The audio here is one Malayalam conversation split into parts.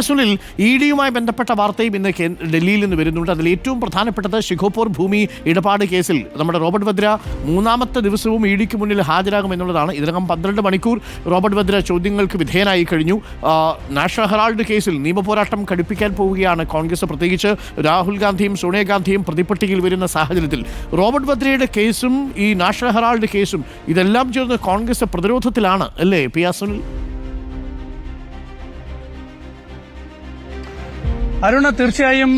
എസ് ഇ ഡിയുമായി ബന്ധപ്പെട്ട വാർത്തയും ഇന്ന് ഡൽഹിയിൽ നിന്ന് വരുന്നുണ്ട്. അതിൽ ഏറ്റവും പ്രധാനപ്പെട്ടത് ശിഖോപൂർ ഭൂമി ഇടപാട് കേസിൽ. നമ്മുടെ റോബർട്ട് വദ്ര മൂന്നാമത്തെ ദിവസവും ഇ ഡിക്ക് മുന്നിൽ ഹാജരാകും എന്നുള്ളതാണ്. ഇതിനകം പന്ത്രണ്ട് മണിക്കൂർ റോബർട്ട് വദ്ര ചോദ്യങ്ങൾക്ക് വിധേയനായി കഴിഞ്ഞു. നാഷണൽ ഹെറാൾഡ് കേസിൽ നിയമപോരാട്ടം കടുപ്പിക്കാൻ പോവുകയാണ് കോൺഗ്രസ്. പ്രത്യേകിച്ച് രാഹുൽ ഗാന്ധിയും സോണിയാഗാന്ധിയും പ്രതിപട്ടികയിൽ വരുന്ന സാഹചര്യത്തിൽ. റോബർട്ട് വദ്രയുടെ കേസും ഈ നാഷണൽ ഹെറാൾഡ് കേസും ഇതെല്ലാം ചേർന്ന് കോൺഗ്രസ് പ്രതിരോധത്തിലാണ് അല്ലേ പി ആർ അരുണ തീർച്ചയായും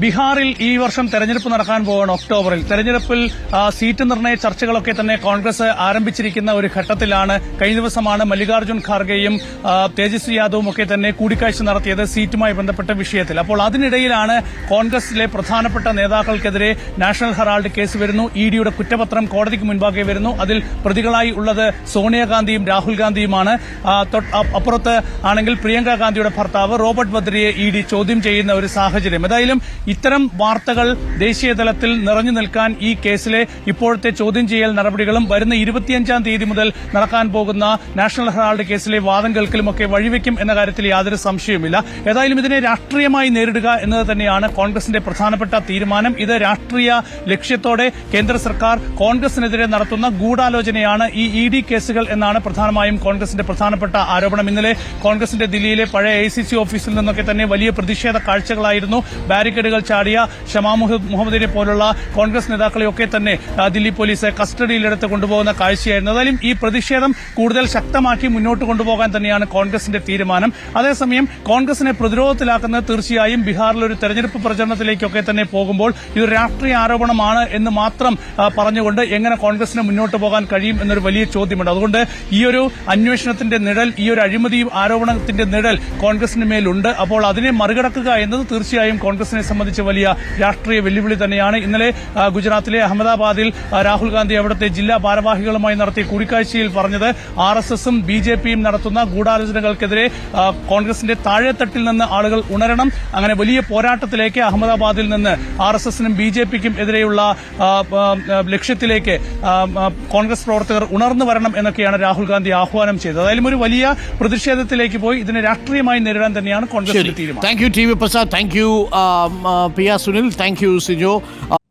ബീഹാറിൽ ഈ വർഷം തെരഞ്ഞെടുപ്പ് നടക്കാൻ പോവാണ് ഒക്ടോബറിൽ. തെരഞ്ഞെടുപ്പിൽ സീറ്റ് നിർണയ ചർച്ചകളൊക്കെ തന്നെ കോൺഗ്രസ് ആരംഭിച്ചിരിക്കുന്ന ഒരു ഘട്ടത്തിലാണ്. കഴിഞ്ഞ ദിവസമാണ് മല്ലികാർജുൻ ഖാർഗെയും തേജസ്വി യാദവും ഒക്കെ തന്നെ കൂടിക്കാഴ്ച നടത്തിയത് സീറ്റുമായി ബന്ധപ്പെട്ട വിഷയത്തിൽ. അപ്പോൾ അതിനിടയിലാണ് കോൺഗ്രസിലെ പ്രധാനപ്പെട്ട നേതാക്കൾക്കെതിരെ നാഷണൽ ഹെറാൾഡ് കേസ് വരുന്നു. ഇ ഡിയുടെ കുറ്റപത്രം കോടതിക്ക് മുൻപാകെ വരുന്നു. അതിൽ പ്രതികളായി ഉള്ളത് സോണിയാഗാന്ധിയും രാഹുൽ ഗാന്ധിയുമാണ്. അപ്പുറത്ത് ആണെങ്കിൽ പ്രിയങ്ക ഗാന്ധിയുടെ ഭർത്താവ് റോബർട്ട് വദ്രയെ ഇ ഡി ചോദ്യം ചെയ്യുന്ന ഒരു സാഹചര്യം. ഏതായാലും ഇത്തരം വാർത്തകൾ ദേശീയ തലത്തിൽ നിറഞ്ഞു നിൽക്കാൻ ഈ കേസിലെ ഇപ്പോഴത്തെ ചോദ്യം ചെയ്യൽ നടപടികളും വരുന്ന ഇരുപത്തിയഞ്ചാം തീയതി മുതൽ നടക്കാൻ പോകുന്ന നാഷണൽ ഹെറാൾഡ് കേസിലെ വാദം കേൾക്കലുമൊക്കെ വഴിവെക്കും എന്ന കാര്യത്തിൽ യാതൊരു സംശയവുമില്ല. ഏതായാലും ഇതിനെ രാഷ്ട്രീയമായി നേരിടുക എന്നത് തന്നെയാണ് കോൺഗ്രസിന്റെ പ്രധാനപ്പെട്ട തീരുമാനം. ഇത് രാഷ്ട്രീയ ലക്ഷ്യത്തോടെ കേന്ദ്ര സർക്കാർ കോൺഗ്രസിനെതിരെ നടത്തുന്ന ഗൂഢാലോചനയാണ് ഈ ഇ ഡി കേസുകൾ എന്നാണ് പ്രധാനമായും കോൺഗ്രസിന്റെ പ്രധാനപ്പെട്ട ആരോപണം. ഇന്നലെ കോൺഗ്രസിന്റെ ദില്ലിയിലെ പഴയ എ ഓഫീസിൽ നിന്നൊക്കെ തന്നെ വലിയ പ്രതിഷേധ കാഴ്ചകളായിരുന്നു. ബാരിക്കേഡുകൾ ചാടിയ ഷമാ മുഹമ്മദിനെ പോലുള്ള കോൺഗ്രസ് നേതാക്കളെയൊക്കെ തന്നെ ദില്ലി പോലീസ് കസ്റ്റഡിയിലെടുത്ത് കൊണ്ടുപോകുന്ന കാഴ്ചയായിരുന്നു. ഏതായാലും ഈ പ്രതിഷേധം കൂടുതൽ ശക്തമാക്കി മുന്നോട്ട് കൊണ്ടുപോകാൻ തന്നെയാണ് കോൺഗ്രസിന്റെ തീരുമാനം. അതേസമയം കോൺഗ്രസിനെ പ്രതിരോധത്തിലാക്കുന്നത് തീർച്ചയായും ബീഹാറിൽ ഒരു തെരഞ്ഞെടുപ്പ് പ്രചരണത്തിലേക്കൊക്കെ തന്നെ പോകുമ്പോൾ ഇതൊരു രാഷ്ട്രീയ ആരോപണമാണ് എന്ന് മാത്രം പറഞ്ഞുകൊണ്ട് എങ്ങനെ കോൺഗ്രസിന് മുന്നോട്ട് പോകാൻ കഴിയും എന്നൊരു വലിയ ചോദ്യമുണ്ട്. അതുകൊണ്ട് ഈ ഒരു അന്വേഷണത്തിന്റെ നിഴൽ ഈ ഒരു അഴിമതിയും ആരോപണത്തിന്റെ നിഴൽ കോൺഗ്രസിന് മേലുണ്ട്. അപ്പോൾ അതിനെ മറികടക്കുക എന്നത് തീർച്ചയായും കോൺഗ്രസിനെ സംബന്ധിച്ച് വലിയ രാഷ്ട്രീയ വെല്ലുവിളി തന്നെയാണ്. ഇന്നലെ ഗുജറാത്തിലെ അഹമ്മദാബാദിൽ രാഹുൽ ഗാന്ധി അവിടുത്തെ ജില്ലാ ഭാരവാഹികളുമായി നടത്തിയ കൂടിക്കാഴ്ചയിൽ പറഞ്ഞത് ആർ എസ് എസും ബി ജെ പിയും നടത്തുന്ന ഗൂഢാലോചനകൾക്കെതിരെ കോൺഗ്രസിന്റെ താഴെത്തട്ടിൽ നിന്ന് ആളുകൾ ഉണരണം. അങ്ങനെ വലിയ പോരാട്ടത്തിലേക്ക് അഹമ്മദാബാദിൽ നിന്ന് ആർ എസ് എസിനും ബി ജെ പിക്കും എതിരെയുള്ള ലക്ഷ്യത്തിലേക്ക് കോൺഗ്രസ് പ്രവർത്തകർ ഉണർന്നു വരണം എന്നൊക്കെയാണ് രാഹുൽ ഗാന്ധി ആഹ്വാനം ചെയ്തത്. അതായാലും ഒരു വലിയ പ്രതിഷേധത്തിലേക്ക് പോയി. ഇതിനെ രാഷ്ട്രീയമായി നേരിടാൻ തന്നെയാണ് കോൺഗ്രസ് തീരുമാനം. Vanessa. Thank you, um, uh, Pia Sunil. Thank you, Sijo. Uh,